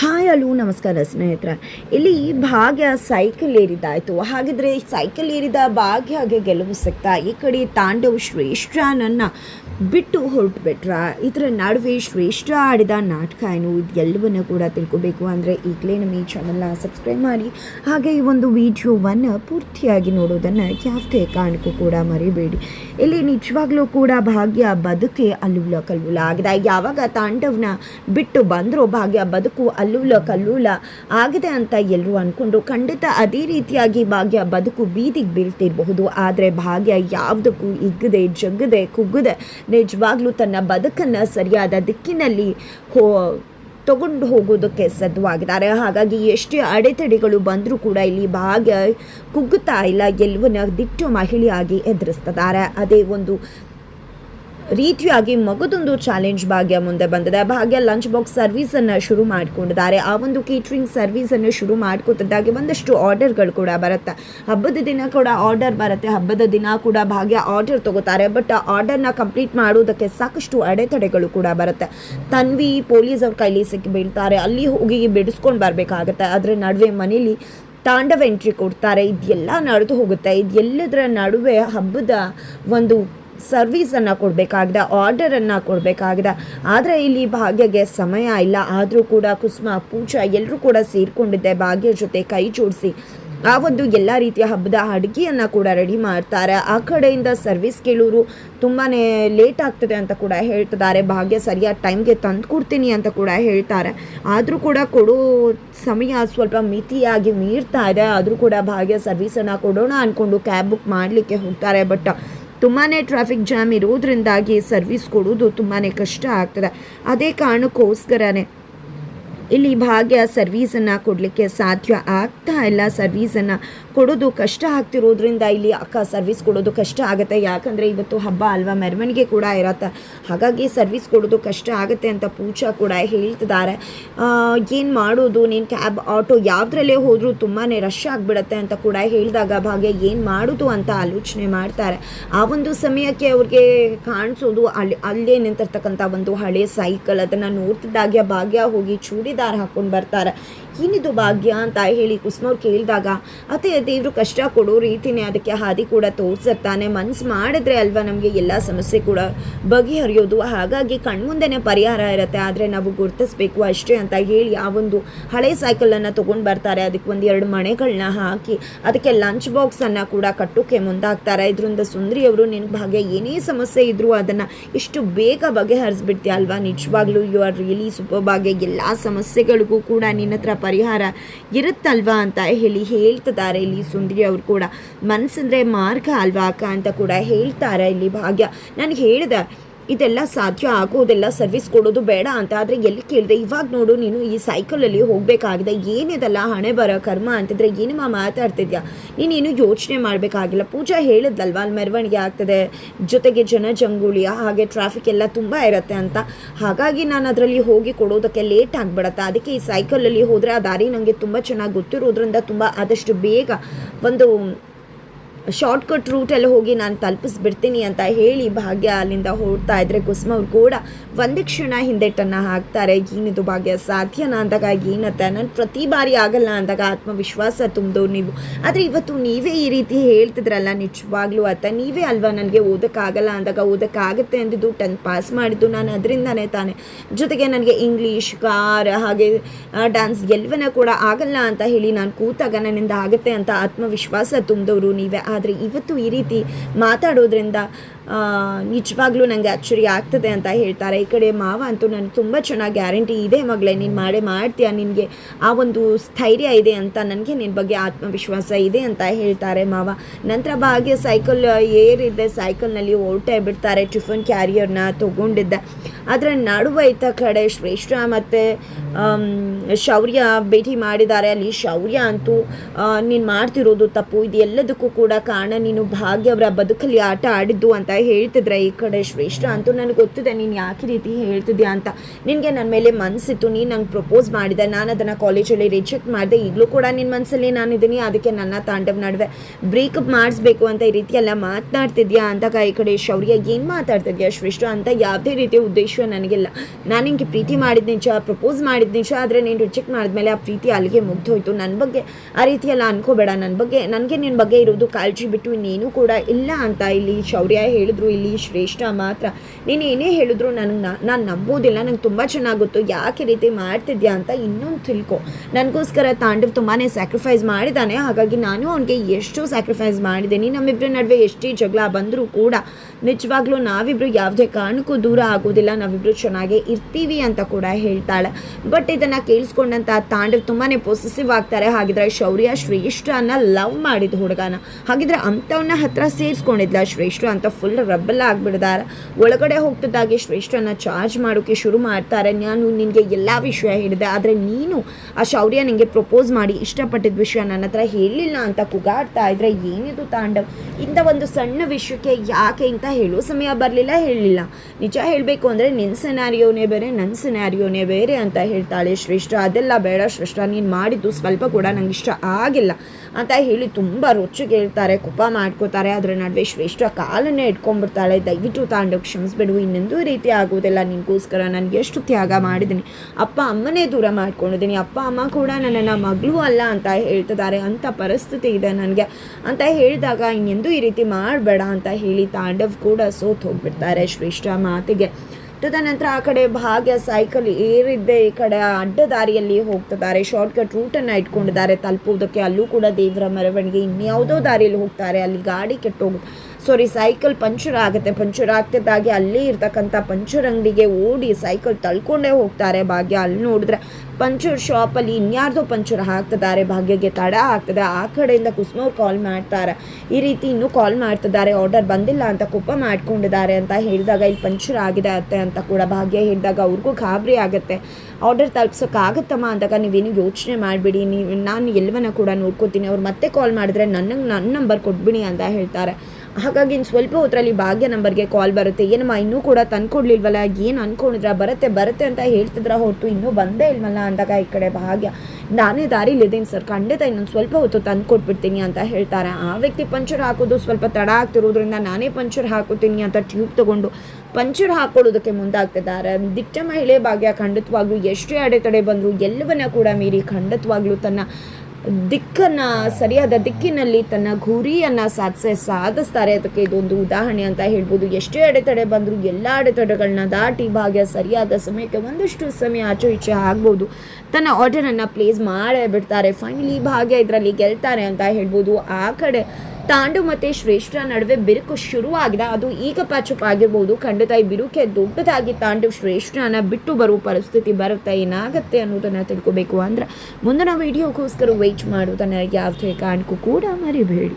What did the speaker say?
Hi ಅಲು ನಮಸ್ಕಾರ, ಸ್ನೇಹಿತರ. ಇಲ್ಲಿ ಭಾಗ್ಯ ಸೈಕಲ್ ಏರಿದಾಯಿತು ಹಾಗಿದ್ರೆ ಸೈಕಲ್ ಏರಿದ ಭಾಗ್ಯಗೆ ಗೆಲುವು ಸಿಗ್ತಾ ಈ ಕಡೆ ತಾಂಡವ್ ಶ್ರೇಷ್ಠನನ್ನ ಬಿಟ್ಟು ಹೊರಟು ಬಿಟ್ರ ಇದರ ನಡುವೆ ಶ್ರೇಷ್ಠ ಆಡಿದ ನಾಟಕ ಏನು? ಇದೆಲ್ಲವನ್ನು ಕೂಡ ತಿಳ್ಕೊಬೇಕು ಅಂದರೆ ಈಗಲೇ ನಮ್ಮ ಈ ಚಾನಲ್ನ ಸಬ್ಸ್ಕ್ರೈಬ್ ಮಾಡಿ. ಹಾಗೆ ಈ ಒಂದು ವಿಡಿಯೋವನ್ನು ಪೂರ್ತಿಯಾಗಿ ನೋಡೋದನ್ನು ಯಾವುದೇ ಕಾರಣಕ್ಕೂ ಕೂಡ ಮರಿಬೇಡಿ. ಇಲ್ಲಿ ನಿಜವಾಗ್ಲೂ ಕೂಡ ಭಾಗ್ಯ ಬದುಕೆ ಅಲ್ಲುಲ ಕಲ್ಲುಲ ಆಗಿದೆ. ಯಾವಾಗ ತಾಂಡವ್ನ ಬಿಟ್ಟು ಬಂದರೂ ಭಾಗ್ಯ ಬದುಕು ಅಲ್ಲೂಲ ಕಲ್ಲೂಲ ಆಗಿದೆ ಅಂತ ಎಲ್ಲರೂ ಅಂದ್ಕೊಂಡು ಖಂಡಿತ ಅದೇ ರೀತಿಯಾಗಿ ಭಾಗ್ಯ ಬದುಕು ಬೀದಿಗೆ ಬೀಳ್ತಿರಬಹುದು. ಆದರೆ ಭಾಗ್ಯ ಯಾವುದಕ್ಕೂ ಇಗ್ಗದೆ, ಜಗ್ಗದೆ, ಕುಗ್ಗದೆ ನಿಜವಾಗ್ಲೂ ತನ್ನ ಬದುಕನ್ನು ಸರಿಯಾದ ದಿಕ್ಕಿನಲ್ಲಿ ಹೋ, ತಗೊಂಡು ಹೋಗೋದಕ್ಕೆ ಸದ್ವಾಗಿದ್ದಾರೆ ಹಾಗಾಗಿ ಎಷ್ಟೇ ಅಡೆತಡೆಗಳು ಬಂದರೂ ಕೂಡ ಇಲ್ಲಿ ಭಾಗ್ಯ ಕುಗ್ಗುತ್ತಾ ಇಲ್ಲ, ಎಲ್ಲವನ್ನ ದಿಟ್ಟು ಮಹಿಳೆಯಾಗಿ ಎದುರಿಸ್ತಿದ್ದಾರೆ. ಅದೇ ಒಂದು ರೀತಿಯಾಗಿ ಮಗದೊಂದು ಚಾಲೆಂಜ್ ಭಾಗ್ಯ ಮುಂದೆ ಬಂದಿದೆ. ಭಾಗ್ಯ ಲಂಚ್ ಬಾಕ್ಸ್ ಸರ್ವಿಸನ್ನು ಶುರು ಮಾಡಿಕೊಂಡಿದ್ದಾರೆ. ಆ ಒಂದು ಕೇಟ್ರಿಂಗ್ ಸರ್ವಿಸನ್ನು ಶುರು ಮಾಡ್ಕೊತಿದ್ದಾಗೆ ಒಂದಷ್ಟು ಆರ್ಡರ್ಗಳು ಕೂಡ ಬರುತ್ತೆ. ಹಬ್ಬದ ದಿನ ಕೂಡ ಆರ್ಡರ್ ಬರುತ್ತೆ. ಹಬ್ಬದ ದಿನ ಕೂಡ ಭಾಗ್ಯ ಆರ್ಡರ್ ತಗೋತಾರೆ. ಬಟ್ ಆರ್ಡರ್ನ ಕಂಪ್ಲೀಟ್ ಮಾಡೋದಕ್ಕೆ ಸಾಕಷ್ಟು ಅಡೆತಡೆಗಳು ಕೂಡ ಬರುತ್ತೆ. ತನ್ವಿ ಪೊಲೀಸ್ ಅವ್ರ ಕೈಲಿ ಸಿಕ್ಕಿ ಬೀಳ್ತಾರೆ. ಅಲ್ಲಿ ಹೋಗಿ ಬಿಡಿಸ್ಕೊಂಡು ಬರಬೇಕಾಗತ್ತೆ. ಅದರ ನಡುವೆ ಮನೇಲಿ ತಾಂಡವ ಎಂಟ್ರಿ ಕೊಡ್ತಾರೆ. ಇದೆಲ್ಲ ನಡೆದು ಹೋಗುತ್ತೆ. ಇದೆಲ್ಲದರ ನಡುವೆ ಹಬ್ಬದ ಒಂದು ಸರ್ವೀಸನ್ನು ಕೊಡಬೇಕಾಗಿದೆ, ಆರ್ಡರನ್ನು ಕೊಡಬೇಕಾಗಿದೆ. ಆದರೆ ಇಲ್ಲಿ ಭಾಗ್ಯಗೆ ಸಮಯ ಇಲ್ಲ. ಆದರೂ ಕೂಡ ಕುಸುಮ, ಪೂಜಾ ಎಲ್ಲರೂ ಕೂಡ ಸೇರಿಕೊಂಡಿದ್ದೆ. ಭಾಗ್ಯ ಜೊತೆ ಕೈ ಜೋಡಿಸಿ ಆ ಒಂದು ಎಲ್ಲ ರೀತಿಯ ಹಬ್ಬದ ಅಡುಗೆಯನ್ನು ಕೂಡ ರೆಡಿ ಮಾಡ್ತಾರೆ. ಆ ಕಡೆಯಿಂದ ಸರ್ವಿಸ್ ಕೇಳೋರು ತುಂಬಾ ಲೇಟ್ ಆಗ್ತದೆ ಅಂತ ಕೂಡ ಹೇಳ್ತಿದ್ದಾರೆ. ಭಾಗ್ಯ ಸರಿಯಾದ ಟೈಮ್ಗೆ ತಂದು ಕೊಡ್ತೀನಿ ಅಂತ ಕೂಡ ಹೇಳ್ತಾರೆ. ಆದರೂ ಕೂಡ ಕೊಡೋ ಸಮಯ ಸ್ವಲ್ಪ ಮಿತಿಯಾಗಿ ಮೀರ್ತಾ ಇದೆ. ಆದರೂ ಕೂಡ ಭಾಗ್ಯ ಸರ್ವಿಸನ್ನು ಕೊಡೋಣ ಅಂದ್ಕೊಂಡು ಕ್ಯಾಬ್ ಬುಕ್ ಮಾಡಲಿಕ್ಕೆ ಹೋಗ್ತಾರೆ. ಬಟ್ ತುಂಬಾ ಟ್ರಾಫಿಕ್ ಜಾಮ್ ಇರೋದ್ರಿಂದಾಗಿ ಸರ್ವಿಸ್ ಕೊಡೋದು ತುಂಬಾ ಕಷ್ಟ ಆಗ್ತದೆ. ಅದೇ ಕಾರಣಕ್ಕೋಸ್ಕರನೇ ಇಲ್ಲಿ ಭಾಗ್ಯ ಸರ್ವೀಸನ್ನು ಕೊಡಲಿಕ್ಕೆ ಸಾಧ್ಯ ಆಗ್ತಾ ಇಲ್ಲ. ಸರ್ವೀಸನ್ನು ಕೊಡೋದು ಕಷ್ಟ ಆಗ್ತಿರೋದ್ರಿಂದ ಇಲ್ಲಿ ಅಕ್ಕ ಸರ್ವಿಸ್ ಕೊಡೋದು ಕಷ್ಟ ಆಗುತ್ತೆ. ಯಾಕಂದರೆ ಇವತ್ತು ಹಬ್ಬ ಅಲ್ವಾ? ಮೆರವಣಿಗೆ ಕೂಡ ಇರತ್ತೆ. ಹಾಗಾಗಿ ಸರ್ವಿಸ್ ಕೊಡೋದು ಕಷ್ಟ ಆಗುತ್ತೆ ಅಂತ ಪೂಜಾ ಕೂಡ ಹೇಳ್ತಿದ್ದಾರೆ. ಏನು ಮಾಡೋದು? ನೀನು ಕ್ಯಾಬ್, ಆಟೋ ಯಾವುದ್ರಲ್ಲೇ ಹೋದರೂ ತುಂಬಾ ರಶ್ ಆಗಿಬಿಡತ್ತೆ ಅಂತ ಕೂಡ ಹೇಳಿದಾಗ ಭಾಗ್ಯ ಏನು ಮಾಡೋದು ಅಂತ ಆಲೋಚನೆ ಮಾಡ್ತಾರೆ. ಆ ಒಂದು ಸಮಯಕ್ಕೆ ಅವ್ರಿಗೆ ಕಾಣಿಸೋದು ಅಲ್ಲಿ, ಅಲ್ಲೇ ನಿಂತಿರ್ತಕ್ಕಂಥ ಒಂದು ಹಳೆ ಸೈಕಲ್ ಅದನ್ನು ನೋಡ್ತಿದ್ದಾಗೆ ಭಾಗ್ಯ ಹೋಗಿ ಚೂಡಿದಾರ ಹಾಕೊಂಡು ಬರ್ತಾರೆ. ಏನಿದು ಭಾಗ್ಯ ಅಂತ ಹೇಳಿ ಕುಸ್ಮವ್ರು ಕೇಳಿದಾಗ, ಅತ್ತೆ ದೇವರು ಕಷ್ಟ ಕೊಡೋ ರೀತಿನೇ ಅದಕ್ಕೆ ಹಾದಿ ಕೂಡ ತೋರಿಸಿರ್ತಾನೆ. ಮನ್ಸು ಮಾಡಿದ್ರೆ ಅಲ್ವಾ ನಮಗೆ ಎಲ್ಲ ಸಮಸ್ಯೆ ಕೂಡ ಬಗೆಹರಿಯೋದು? ಹಾಗಾಗಿ ಕಣ್ಮುಂದೆನೇ ಪರಿಹಾರ ಇರುತ್ತೆ. ಆದರೆ ನಾವು ಗುರ್ತಿಸ್ಬೇಕು ಅಷ್ಟೇ ಅಂತ ಹೇಳಿ ಆ ಒಂದು ಹಳೆ ಸೈಕಲನ್ನು ತೊಗೊಂಡು ಬರ್ತಾರೆ. ಅದಕ್ಕೆ ಒಂದು ಎರಡು ಮಣೆಗಳನ್ನ ಹಾಕಿ, ಅದಕ್ಕೆ ಲಂಚ್ ಬಾಕ್ಸನ್ನು ಕೂಡ ಕಟ್ಟೋಕ್ಕೆ ಮುಂದಾಗ್ತಾರೆ. ಇದರಿಂದ ಸುಂದರಿ ಅವರು, ನಿನಗೆ ಭಾಗ್ಯ ಏನೇ ಸಮಸ್ಯೆ ಇದ್ದರೂ ಅದನ್ನು ಇಷ್ಟು ಬೇಗ ಬಗೆಹರಿಸ್ಬಿಡ್ತೀಯ ಅಲ್ವಾ? ನಿಜವಾಗ್ಲೂ ಯು ಆರ್ ರಿಯಲಿ ಸೂಪರ್ ಭಾಗ್ಯ ಎಲ್ಲ ಸಮಸ್ಯೆಗಳಿಗೂ ಕೂಡ ನಿನ್ನ ಹತ್ರ ಪರಿಹಾರ ಇರುತ್ತಲ್ವಾ ಅಂತ ಹೇಳಿ ಹೇಳ್ತಿದ್ದಾರೆ ಇಲ್ಲಿ ಸುಂದರಿ ಅವರು ಕೂಡ. ಮನಸ್ಸಂದ್ರೆ ಮಾರ್ಗ ಅಲ್ವಾ ಅಕ್ಕ ಅಂತ ಕೂಡ ಹೇಳ್ತಾರೆ ಇಲ್ಲಿ ಭಾಗ್ಯ. ನನಗೆ ಹೇಳಿದೆ ಇದೆಲ್ಲ ಸಾಧ್ಯ ಆಗೋದೆಲ್ಲ ಸರ್ವಿಸ್ ಕೊಡೋದು ಬೇಡ ಅಂತ ಆದರೆ ಎಲ್ಲಿ ಕೇಳಿದೆ? ಇವಾಗ ನೋಡು ನೀನು ಈ ಸೈಕಲಲ್ಲಿ ಹೋಗಬೇಕಾಗಿದೆ. ಏನಿದೆಲ್ಲ ಹಣೆ ಬರೋ ಕರ್ಮ ಅಂತಿದ್ರೆ ಏನಮ್ಮ ಮಾತಾಡ್ತಿದ್ಯಾ? ನೀನೇನು ಯೋಚನೆ ಮಾಡಬೇಕಾಗಿಲ್ಲ. ಪೂಜಾ ಹೇಳಿದ್ಲಲ್ವಾ, ಅಲ್ಲಿ ಮೆರವಣಿಗೆ ಆಗ್ತದೆ, ಜೊತೆಗೆ ಜನಜಂಗುಳಿ ಹಾಗೆ ಟ್ರಾಫಿಕ್ ಎಲ್ಲ ತುಂಬ ಇರುತ್ತೆ ಅಂತ. ಹಾಗಾಗಿ ನಾನು ಅದರಲ್ಲಿ ಹೋಗಿ ಕೊಡೋದಕ್ಕೆ ಲೇಟ್ ಆಗಿಬಿಡತ್ತೆ. ಅದಕ್ಕೆ ಈ ಸೈಕಲಲ್ಲಿ ಹೋದರೆ ಆ ದಾರಿ ನನಗೆ ತುಂಬ ಚೆನ್ನಾಗಿ ಗೊತ್ತಿರೋದ್ರಿಂದ ತುಂಬ ಆದಷ್ಟು ಬೇಗ ಒಂದು ಶಾರ್ಟ್ಕಟ್ ರೂಟಲ್ಲಿ ಹೋಗಿ ನಾನು ತಲುಪಿಸ್ಬಿಡ್ತೀನಿ ಅಂತ ಹೇಳಿ ಭಾಗ್ಯ ಅಲ್ಲಿಂದ ಹೋಗ್ತಾ ಇದ್ರೆ ಕುಸುಮ ಅವ್ರು ಕೂಡ ಒಂದೇ ಕ್ಷಣ ಹಿಂದೆಟ್ಟನ್ನು ಹಾಕ್ತಾರೆ, ಏನಿದು ಭಾಗ್ಯ? ಸಾಧ್ಯನ? ಅಂದಾಗ ಏನತ್ತೆ ನಾನು ಪ್ರತಿ ಬಾರಿ ಆಗಲ್ಲ ಅಂದಾಗ ಆತ್ಮವಿಶ್ವಾಸ ತುಂಬಿದವ್ರು ನೀವು. ಆದರೆ ಇವತ್ತು ನೀವೇ ಈ ರೀತಿ ಹೇಳ್ತಿದ್ರಲ್ಲ, ನಿಜವಾಗ್ಲೂ ಅತ್ತ ನೀವೇ ಅಲ್ವಾ ನನಗೆ ಓದೋಕ್ಕಾಗಲ್ಲ ಅಂದಾಗ ಓದೋಕ್ಕಾಗುತ್ತೆ ಅಂದಿದ್ದು, ಟೆನ್ ಪಾಸ್ ಮಾಡಿದ್ದು ನಾನು ಅದರಿಂದನೇ ತಾನೆ. ಜೊತೆಗೆ ನನಗೆ ಇಂಗ್ಲೀಷ್, ಕಾರ್ ಹಾಗೆ ಡ್ಯಾನ್ಸ್ ಗೆಲ್ವನ ಕೂಡ ಆಗಲ್ಲ ಅಂತ ಹೇಳಿ ನಾನು ಕೂತಾಗ ನನ್ನಿಂದ ಆಗುತ್ತೆ ಅಂತ ಆತ್ಮವಿಶ್ವಾಸ ತುಂಬಿದವರು ನೀವೇ. ಆದರೆ ಇವತ್ತು ಈ ರೀತಿ ಮಾತಾಡೋದ್ರಿಂದ ನಿಜವಾಗ್ಲೂ ನನಗೆ ಅಚ್ಚರಿ ಆಗ್ತದೆ ಅಂತ ಹೇಳ್ತಾರೆ. ಈ ಕಡೆ ಮಾವ ಅಂತೂ ನನಗೆ ತುಂಬ ಚೆನ್ನಾಗಿ ಗ್ಯಾರಂಟಿ ಇದೆ ಮಗಳೇ, ನೀನು ಮಾಡೇ ಮಾಡ್ತೀಯ, ನಿನಗೆ ಆ ಒಂದು ಸ್ಥೈರ್ಯ ಇದೆ ಅಂತ ನನಗೆ ನಿನ್ನ ಬಗ್ಗೆ ಆತ್ಮವಿಶ್ವಾಸ ಇದೆ ಅಂತ ಹೇಳ್ತಾರೆ ಮಾವ. ನಂತರ ಭಾಗ್ಯ ಸೈಕಲ್ ಏರಿದ್ದೆ ಸೈಕಲ್ನಲ್ಲಿ ಓಡ್ತಾ ಬಿಡ್ತಾರೆ ಟಿಫನ್ ಕ್ಯಾರಿಯರ್ನ ತೊಗೊಂಡಿದ್ದೆ. ಅದರ ನಡುವೆ ಇದ್ದ ಕಡೆ ಶ್ರೇಷ್ಠ ಮತ್ತು ಶೌರ್ಯ ಭೇಟಿ ಮಾಡಿದ್ದಾರೆ. ಅಲ್ಲಿ ಶೌರ್ಯ ಅಂತೂ ನೀನು ಮಾಡ್ತಿರೋದು ತಪ್ಪು ಇದು ಎಲ್ಲದಕ್ಕೂ ಕೂಡ ಕಾರಣ ನೀನು ಭಾಗ್ಯವರ ಬದುಕಲ್ಲಿ ಆಟ ಆಡಿದ್ದು ಅಂತ ಹೇಳ್ತಿದ್ರೆ ಈ ಕಡೆ ಶ್ರೇಷ್ಠ ಅಂತೂ ನನಗೆ ಗೊತ್ತಿದೆ, ನೀನು ಯಾಕೆ ರೀತಿ ಹೇಳ್ತಿದ್ಯಾ ಅಂತ. ನಿನಗೆ ನನ್ನ ಮೇಲೆ ಮನಸ್ಸಿತ್ತು ನೀನು ನಂಗೆ ಪ್ರಪೋಸ್ ಮಾಡಿದೆ, ನಾನು ಅದನ್ನು ಕಾಲೇಜಲ್ಲಿ ರಿಜೆಕ್ಟ್ ಮಾಡಿದೆ, ಈಗಲೂ ಕೂಡ ನಿನ್ನ ಮನಸ್ಸಲ್ಲಿ ನಾನು ಇದ್ದೀನಿ ಅದಕ್ಕೆ ನನ್ನ ತಾಂಡವ್ ನಡುವೆ. ಬ್ರೇಕಪ್ ಮಾಡಿಸ್ಬೇಕು ಅಂತ ಈ ರೀತಿ ಎಲ್ಲ ಮಾತನಾಡ್ತಿದ್ಯಾ ಅಂತ ಈ ಕಡೆ ಶೌರ್ಯ ಏನು ಮಾತಾಡ್ತಿದ್ಯಾ ಶ್ರೇಷ್ಠ ಅಂತ ಯಾವುದೇ ರೀತಿಯ ಉದ್ದೇಶ ನನಗಿಲ್ಲ. ನಾನು ನಿಮಗೆ ಪ್ರೀತಿ ಮಾಡಿದ ನಿಜ ಪ್ರಪೋಸ್ ಮಾಡಿ ಮಾಡಿದ ನಿಜ, ಆದರೆ ನೀನು ರಿಜೆಕ್ಟ್ ಮಾಡಿದ್ಮೇಲೆ ಆ ಪ್ರೀತಿ ಅಲ್ಲಿಗೆ ಮುಗ್ದೋಯ್ತು. ನನ್ನ ಬಗ್ಗೆ ಆ ರೀತಿ ಅನ್ಕೋಬೇಡ ನನ್ನ ಬಗ್ಗೆ, ನನಗೆ ನಿನ್ನ ಬಗ್ಗೆ ಇರೋದು ಕಾಳಜಿ ಬಿಟ್ಟು ಇನ್ನೇನು ಕೂಡ ಇಲ್ಲ ಅಂತ ಇಲ್ಲಿ ಶೌರ್ಯ ಹೇಳಿದ್ರು, ಇಲ್ಲಿ ಶ್ರೇಷ್ಠ ಮಾತ್ರ. ನೀನು ಏನೇ ಹೇಳಿದ್ರು ನನಗೆ ನಾನು ನಂಬೋದಿಲ್ಲ ನಂಗೆ ತುಂಬ ಚೆನ್ನಾಗಿ ಗೊತ್ತು. ಯಾಕೆ ರೀತಿ ಮಾಡ್ತಿದ್ಯಾ ಅಂತ ಇನ್ನೊಂದು ತಿಳ್ಕೊ. ನನಗೋಸ್ಕರ ತಾಂಡವ್ ತುಂಬಾ ಸ್ಯಾಕ್ರಿಫೈಸ್ ಮಾಡಿದ್ದಾನೆ ಹಾಗಾಗಿ ನಾನು ಅವನಿಗೆ ಎಷ್ಟು ಸ್ಯಾಕ್ರಿಫೈಸ್ ಮಾಡಿದ್ದೀನಿ. ನಮ್ಮಿಬ್ಬರ ನಡುವೆ ಎಷ್ಟೇ ಜಗಳ ಬಂದರೂ ಕೂಡ ನಿಜವಾಗ್ಲೂ ನಾವಿಬ್ಬರು ಯಾವುದೇ ಕಾರಣಕ್ಕೂ ದೂರ ಆಗೋದಿಲ್ಲ. ನಾವಿಬ್ಬರು ಚೆನ್ನಾಗೇ ಇರ್ತೀವಿ ಅಂತ ಕೂಡ ಹೇಳ್ತಾಳೆ. ಬಟ್ ಇದನ್ನು ಕೇಳಿಸ್ಕೊಂಡಂತ ತಾಂಡವ್ ತುಂಬಾ ಪೊಸೆಸಿವ್ ಆಗ್ತಾರೆ. ಹಾಗಿದ್ರೆ ಶೌರ್ಯ ಶ್ರೇಷ್ಠನ ಲವ್ ಮಾಡಿದ ಹುಡುಗನ. ಹಾಗಿದ್ರೆ ಅಂಥವನ್ನ ಹತ್ರ ಸೇರಿಸ್ಕೊಂಡಿದ್ಲ ಶ್ರೇಷ್ಠ ಅಂತ ಫುಲ್ ರಬ್ಬಲ್ ಆಗಿಬಿಡ್ತಾರೆ ಒಳಗಡೆ ಹೋಗ್ತಿದ್ದಾಗೆ ಶ್ರೇಷ್ಠನ ಚಾರ್ಜ್ ಮಾಡೋಕ್ಕೆ ಶುರು ಮಾಡ್ತಾರೆ. ನಾನು ನಿನಗೆ ಎಲ್ಲ ವಿಷಯ ಹೇಳಿದೆ, ಆದರೆ ನೀನು ಆ ಶೌರ್ಯ ನಿನಗೆ ಪ್ರಪೋಸ್ ಮಾಡಿ, ಇಷ್ಟಪಟ್ಟಿದ್ದ ವಿಷಯ ನನ್ನ ಹತ್ರ ಹೇಳಿಲ್ಲ ಅಂತ ಕುಗಾಡ್ತಾ ಇದ್ರೆ ಏನಿದು ತಾಂಡವ್? ಇಂಥ ಒಂದು ಸಣ್ಣ ವಿಷಯಕ್ಕೆ ಯಾಕೆ ಅಂತ ಹೇಳೋ ಸಮಯ ಬರಲಿಲ್ಲ ಹೇಳಲಿಲ್ಲ ನಿಜ ಹೇಳಬೇಕು ಅಂದರೆ ನಿನ್ನ ಸಿನಾರಿಯೋನೇ ಬೇರೆ ನನ್ನ ಸಿನಾರಿಯೋನೇ ಬೇರೆ ಅಂತ ಹೇಳ್ತಾಳೆ ಶ್ರೇಷ್ಠ. ಅದೆಲ್ಲ ಬೇಡ ಶ್ರೇಷ್ಠ, ನೀನು ಮಾಡಿದ್ದು ಸ್ವಲ್ಪ ಕೂಡ ನಂಗೆ ಇಷ್ಟ ಆಗಿಲ್ಲ. ಅಂತ ಹೇಳಿ ತುಂಬ ರೊಚ್ಚಿಗೆ ಹೇಳ್ತಾರೆ, ಕೋಪ ಮಾಡ್ಕೋತಾರೆ, ಅದರ ನಡುವೆ ಶ್ರೇಷ್ಠ ಕಾಲನ್ನೇ ಇಟ್ಕೊಂಡ್ಬಿಡ್ತಾಳೆ. ದಯವಿಟ್ಟು ತಾಂಡು ಕ್ಷಮಿಸ್ಬಿಡು, ಇನ್ನೊಂದು ರೀತಿ ಆಗೋದಿಲ್ಲ. ನಿನಗೋಸ್ಕರ ನಾನು ಎಷ್ಟು ತ್ಯಾಗ ಮಾಡಿದ್ದೀನಿ. ಅಪ್ಪ ಅಮ್ಮನೇ ದೂರ ಮಾಡ್ಕೊಂಡಿದ್ದೀನಿ. ಅಪ್ಪ ಅಮ್ಮ ಕೂಡ ನನ್ನ ಮಗಳು ಅಲ್ಲ ಅಂತ ಹೇಳ್ತಿದ್ದಾರೆ. ಅಂಥ ಪರಿಸ್ಥಿತಿ ಇದೆ ನನಗೆ. ಅಂತ ಹೇಳಿದಾಗ ಇನ್ನೆಂದೂ ಈ ರೀತಿ ಮಾಡಬೇಡ ಅಂತ ಹೇಳಿ ತಾಂಡವ್ ಕೂಡ ಸೋತ್ ಹೋಗ್ಬಿಡ್ತಾರೆ ಶ್ರೇಷ್ಠ ಮಾತಿಗೆ. ತದನಂತರ ಆ ಕಡೆ ಭಾಗ್ಯ ಸೈಕಲ್ ಏರಿದ್ದೆ ಈ ಕಡೆ ಅಡ್ಡ ದಾರಿಯಲ್ಲಿ ಹೋಗ್ತಿದ್ದಾರೆ. ಶಾರ್ಟ್ಕಟ್ ರೂಟನ್ನು ಇಟ್ಕೊಂಡಿದ್ದಾರೆ. ತಲುಪುವುದಕ್ಕೆ ಅಲ್ಲೂ ಕೂಡ ದೇವರ ಮೆರವಣಿಗೆ ಇನ್ಯಾವುದೋ ದಾರಿಯಲ್ಲಿ ಹೋಗ್ತಾರೆ. ಅಲ್ಲಿ ಗಾಡಿ ಕೆಟ್ಟೋಗುತ್ತೆ ಸಾರಿ ಸೈಕಲ್ ಪಂಚರ್ ಆಗುತ್ತೆ. ಪಂಚರ್ ಆಗ್ತಿದ್ದಾಗೆ ಅಲ್ಲೇ ಇರ್ತಕ್ಕಂಥ ಪಂಚರ್ ಅಂಗಡಿಗೆ ಓಡಿ ಸೈಕಲ್ ತಳ್ಕೊಂಡೇ ಹೋಗ್ತಾರೆ ಭಾಗ್ಯ. ಅಲ್ಲಿ ನೋಡಿದ್ರೆ ಪಂಚರ್ ಶಾಪಲ್ಲಿ ಇನ್ಯಾರ್ದೋ ಪಂಚರ್ ಹಾಕ್ತಿದ್ದಾರೆ ಭಾಗ್ಯಗೆ ತಡ ಆಗ್ತದೆ. ಆ ಕಡೆಯಿಂದ ಕುಸುಮವ್ರು ಕಾಲ್ ಮಾಡ್ತಾರೆ. ಈ ರೀತಿ ಇನ್ನೂ ಕಾಲ್ ಮಾಡ್ತಿದ್ದಾರೆ. ಆರ್ಡರ್ ಬಂದಿಲ್ಲ ಅಂತ ಕೋಪ ಮಾಡ್ಕೊಂಡಿದ್ದಾರೆ ಅಂತ ಹೇಳಿದಾಗ ಇಲ್ಲಿ ಪಂಚರ್ ಆಗಿದೆ ಅತ್ತೆ ಅಂತ ಕೂಡ ಭಾಗ್ಯ ಹೇಳಿದಾಗ ಅವ್ರಿಗೂ ಗಾಬರಿ ಆಗುತ್ತೆ. ಆರ್ಡರ್ ತಲುಪ್ಸೋಕ್ಕಾಗತ್ತಮ್ಮ ಅಂದಾಗ ನೀವೇನು ಯೋಚನೆ ಮಾಡಿಬಿಡಿ. ನೀವು, ನಾನು ಎಲ್ಲವನ್ನ ಕೂಡ ನೋಡ್ಕೋತೀನಿ. ಅವ್ರು ಮತ್ತೆ ಕಾಲ್ ಮಾಡಿದ್ರೆ ನನಗೆ ನನ್ನ ನಂಬರ್ ಕೊಟ್ಬಿಡಿ ಅಂತ ಹೇಳ್ತಾರೆ. ಹಾಗಾಗಿ ಇನ್ನು ಸ್ವಲ್ಪ ಹೊತ್ತರಲ್ಲಿ ಭಾಗ್ಯ ನಂಬರ್ಗೆ ಕಾಲ್ ಬರುತ್ತೆ. ಏನಮ್ಮ, ಇನ್ನೂ ಕೂಡ ತಂದ್ಕೊಡ್ಲಿಲ್ವಲ್ಲ? ಏನು ಅನ್ಕೊಂಡಿದ್ರ? ಬರುತ್ತೆ ಬರುತ್ತೆ ಅಂತ ಹೇಳ್ತಿದ್ರ ಹೊರತು ಇನ್ನೂ ಬಂದೇ ಇಲ್ವಲ್ಲ ಅಂದಾಗ ಈ ಕಡೆ ಭಾಗ್ಯ. ನಾನೇ ದಾರಿಲಿದ್ದೀನಿ ಸರ್. ಖಂಡಿತ ಇನ್ನೊಂದು ಸ್ವಲ್ಪ ಹೊತ್ತು ತಂದು ಕೊಟ್ಬಿಡ್ತೀನಿ ಅಂತ ಹೇಳ್ತಾರೆ. ಆ ವ್ಯಕ್ತಿ ಪಂಚರ್ ಹಾಕೋದು ಸ್ವಲ್ಪ ತಡ ಆಗ್ತಿರೋದ್ರಿಂದ ನಾನೇ ಪಂಚರ್ ಹಾಕೋತೀನಿ ಅಂತ ಟ್ಯೂಬ್ ತಗೊಂಡು ಪಂಚರ್ ಹಾಕೊಳ್ಳೋದಕ್ಕೆ ಮುಂದಾಗ್ತಿದ್ದಾರೆ. ದಿಟ್ಟ ಮಹಿಳೆ ಭಾಗ್ಯ ಖಂಡಿತವಾಗ್ಲೂ ಎಷ್ಟೇ ಅಡೆತಡೆ ಬಂದರೂ ಎಲ್ಲವನ್ನ ಕೂಡ ಮೀರಿ ಖಂಡಿತವಾಗ್ಲೂ ತನ್ನ ದಿಕ್ಕನ್ನು, ಸರಿಯಾದ ದಿಕ್ಕಿನಲ್ಲಿ ತನ್ನ ಗುರಿಯನ್ನು ಸಾಧಿಸ, ಸಾಧಿಸ್ತಾರೆ. ಅದಕ್ಕೆ ಇದೊಂದು ಉದಾಹರಣೆ ಅಂತ ಹೇಳ್ಬೋದು. ಎಷ್ಟೇ ಅಡೆತಡೆ ಬಂದರೂ ಎಲ್ಲ ಅಡೆತಡೆಗಳನ್ನ ದಾಟಿ ಭಾಗ್ಯ ಸರಿಯಾದ ಸಮಯಕ್ಕೆ ಒಂದಷ್ಟು ಸಮಯ ಆಚೆ ಈಚೆ ಆಗ್ಬೋದು. ತನ್ನ ಆರ್ಡರನ್ನು ಪ್ಲೇಸ್ ಮಾಡೇ ಬಿಡ್ತಾರೆ. ಫೈನಲಿ ಭಾಗ್ಯ ಇದರಲ್ಲಿ ಗೆಲ್ತಾರೆ ಅಂತ ಹೇಳ್ಬೋದು. ಆ ಕಡೆ ತಾಂಡು ಮತ್ತು ಶ್ರೇಷ್ಠ ನಡುವೆ ಬಿರುಕು ಶುರುವಾಗಿದೆ. ಅದು ಈಗ ಪಾಚುಪ್ ಆಗಿರ್ಬೋದು. ಖಂಡಿತ ಈ ಬಿರುಕೆ ದೊಡ್ಡದಾಗಿ ತಾಂಡು ಶ್ರೇಷ್ಠನ ಬಿಟ್ಟು ಬರುವ ಪರಿಸ್ಥಿತಿ ಬರುತ್ತೆ. ಏನಾಗುತ್ತೆ ಅನ್ನೋದನ್ನು ತಿಳ್ಕೊಬೇಕು ಅಂದ್ರೆ ಮುಂದಿನ ವಿಡಿಯೋಗೋಸ್ಕರ ವೆಯ್ಟ್ ಮಾಡೋದನ್ನು ಯಾವುದೇ ಕಾರಣಕ್ಕೂ ಕೂಡ ಮರಿಬೇಡಿ.